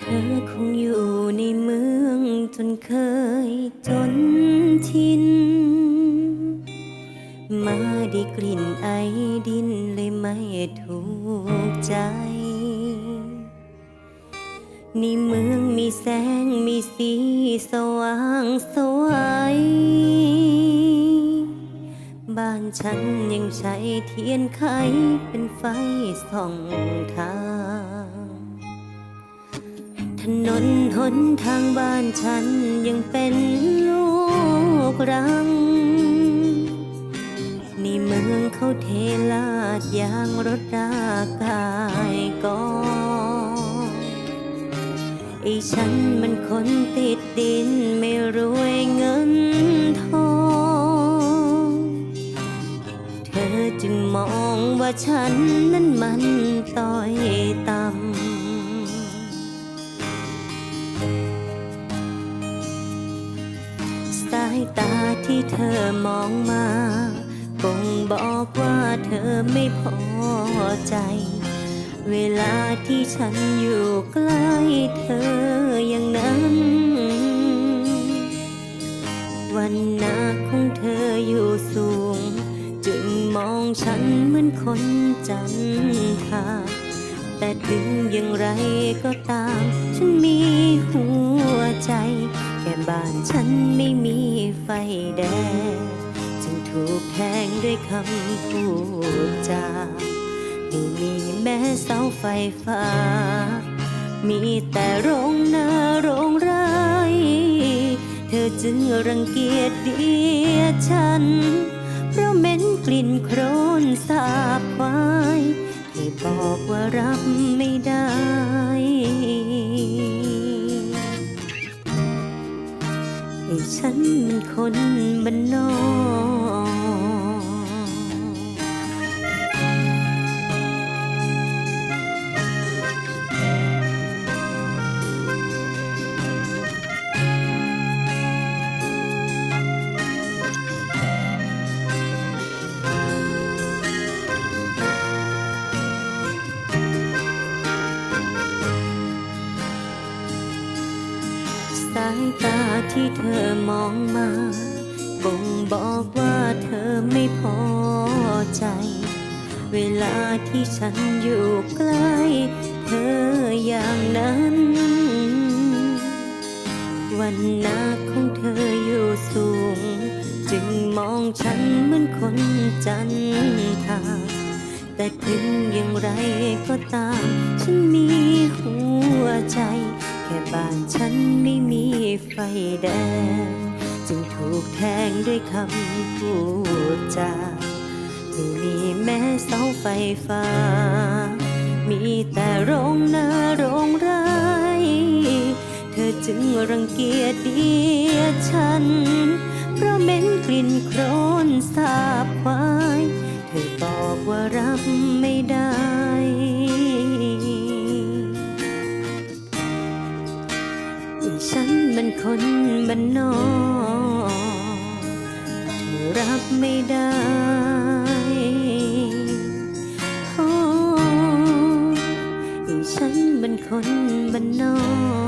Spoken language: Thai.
ธอคงอยู่ในเมืองจนเคยจนชิน มาได้กลิ่นไอดินเลยไม่ถูกใจ ในเมืองมีแสงมีสีสว่างสวยบ้านฉันยังใช้เทียนไขเป็นไฟส่องทาง ถนนหนทางบ้านฉันยังเป็นลูกรังในเมืองเขาเทลาดยางรถรากายก่อไอ้ฉันมันคนติดดินไม่รวยเงินทอง เธอจึงมองว่าฉันนั้นมันต้อยต่ำายตาที่เธอมองมาบ่งบอกว่าเธอไม่พอใจ เวลาที่ฉันอยู่ใกล้เธออย่างนั้น วันนาของเธออยู่สูง จึงมองฉันเหมือนคนจันทราแต่ถึงอย่างไรก็ตาม ฉันมีหัวใจ แค่บ้านฉันไม่มี คำพูดจาไม่มีแม้เสาไฟฟ้า มีแต่โรงนาโรงไร่เธอจึงรังเกียจเดียฉัน เพราะเหม็นกลิ่นโครนสาบควายที่บอกว่ารับไม่ได้ให้ฉันเป็นคนบ้านนอก สายตาที่เธอมองมาบ่งบอกว่าเธอไม่พอใจ เวลาที่ฉันอยู่ใกล้เธออย่างนั้น วันนาของเธออยู่สูง จึงมองฉันเหมือนคนจันทราแต่ถึงอย่างไรก็ตาม ฉันมีหัวใจ แค่บ้านฉันไม่มี ไฟแดง จึงถูกแทงด้วยคำพูดจาไม่มีแม้เสาไฟฟ้า มีแต่โรงนาโรงไร่เธอจึงรังเกียจเดียฉัน เพราะเหม็นกลิ่นโครนสาบควาย เธอบอกว่ารับไม่ได้ คนบ้านนอกเธอรับไม่ได้โอ้ฉันเป็นคนบ้านนอก